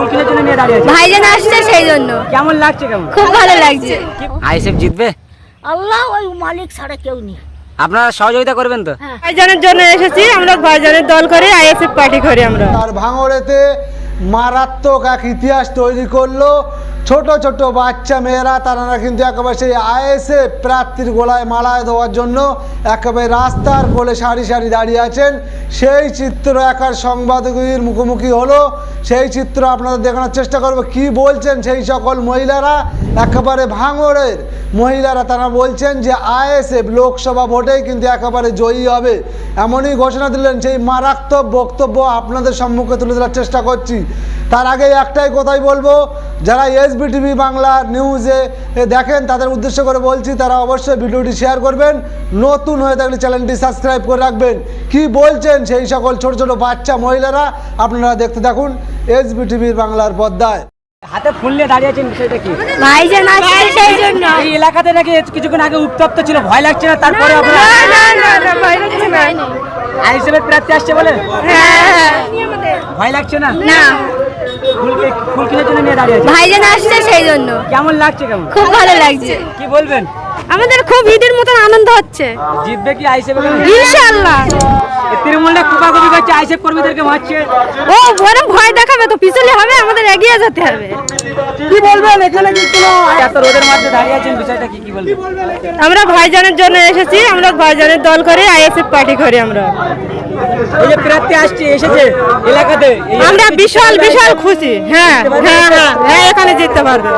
ফুল কেনার জন্য নিয়ে দাঁড়িয়ে আছে। ভাইজান আসছে সেই জন্য। কেমন লাগছে কেমন? খুব ভালো লাগছে। আইসেফ জিতবে? আল্লাহ ওই মালিক ছাড়া কেউ নেই। আপনারা সহযোগিতা করবেন তো? ভাইজানের জন্য এসেছি আমরা ভাইজানের দল করে আইএসএফ পার্টি করি আমরা। আর ভাঙড়েতে মারাত্মক এক ইতিহাস তৈরি করল ছোট ছোট বাচ্চা মেয়েরা, তারা কিন্তু একেবারে সেই আইএসএ প্রার্থীর গোলায় মালায় দেওয়ার জন্য একেবারে রাস্তার কোলে সারি সারি দাঁড়িয়ে আছেন। সেই চিত্র একার সংবাদগুলির মুখোমুখি হলো। সেই চিত্র আপনাদের দেখানোর চেষ্টা করব। কি বলছেন সেই সকল মহিলারা? একেবারে ভাঙড়ের মহিলারা তারা বলছেন যে আইএসএফ লোকসভা ভোটেই কিন্তু একেবারে জয়ী হবে। এমনই ঘোষণা দিলেন সেই মারাত্মক বক্তব্য আপনাদের সম্মুখে তুলে ধরার চেষ্টা করছি। তার আগে একটাই কথাই বলব যারা এসবি টিভি বাংলা নিউজে দেখেন তাদের উদ্দেশ্য করে বলছি তারা অবশ্যই ভিডিওটি শেয়ার করবেন। নতুন হয়ে থাকলে চ্যানেলটি সাবস্ক্রাইব করে রাখবেন। কি বলছেন সেই সকল ছোট ছোট বাচ্চা মহিলারা আপনারা দেখতে থাকুন এসবি টিভির বাংলার পর্দায়। হাতে ফুল নিয়ে দাঁড়িয়ে আছেন বিষয়টা কি? ভাইজান আসছে সেই জন্য। এই এলাকাতে নাকি কিছুক্ষণ আগে উত্তপ্ত ছিল ভয় লাগছে না তারপরে আপনারা প্রার্থী আসছে বলে? ভয় লাগছে না? না। ফুল কে- কেনার জন্য নিয়ে দাঁড়িয়ে আছে ভাইজান আসছে সেই জন্য। কেমন লাগছে কেমন? খুব ভালো লাগছে। কি বলবেন? আমাদের খুব ঈদের মতন আনন্দ হচ্ছে। জিতবে কি আইএসএফ ইনশাআল্লাহ। কর্মীদেরকে মারছে। ও ভয় দেখাবে তো পিছলে হবে আমাদের এগিয়ে যেতে হবে। কি বলবেন এখানে কি কোনো এত রোদের মধ্যে দাঁড়িয়ে আছেন বিষয়টা কি কি বলবেন? আমরা ভাইজানের জন্য এসেছি আমরা ভাইজানের দল করে আইএসএফ পার্টি করি আমরা। এই যে প্রার্থী আসছে এসেছে এলাকাতে। আমরা বিশাল বিশাল খুশি। হ্যাঁ হ্যাঁ হ্যাঁ হ্যাঁ এখানে জিততে পারবে।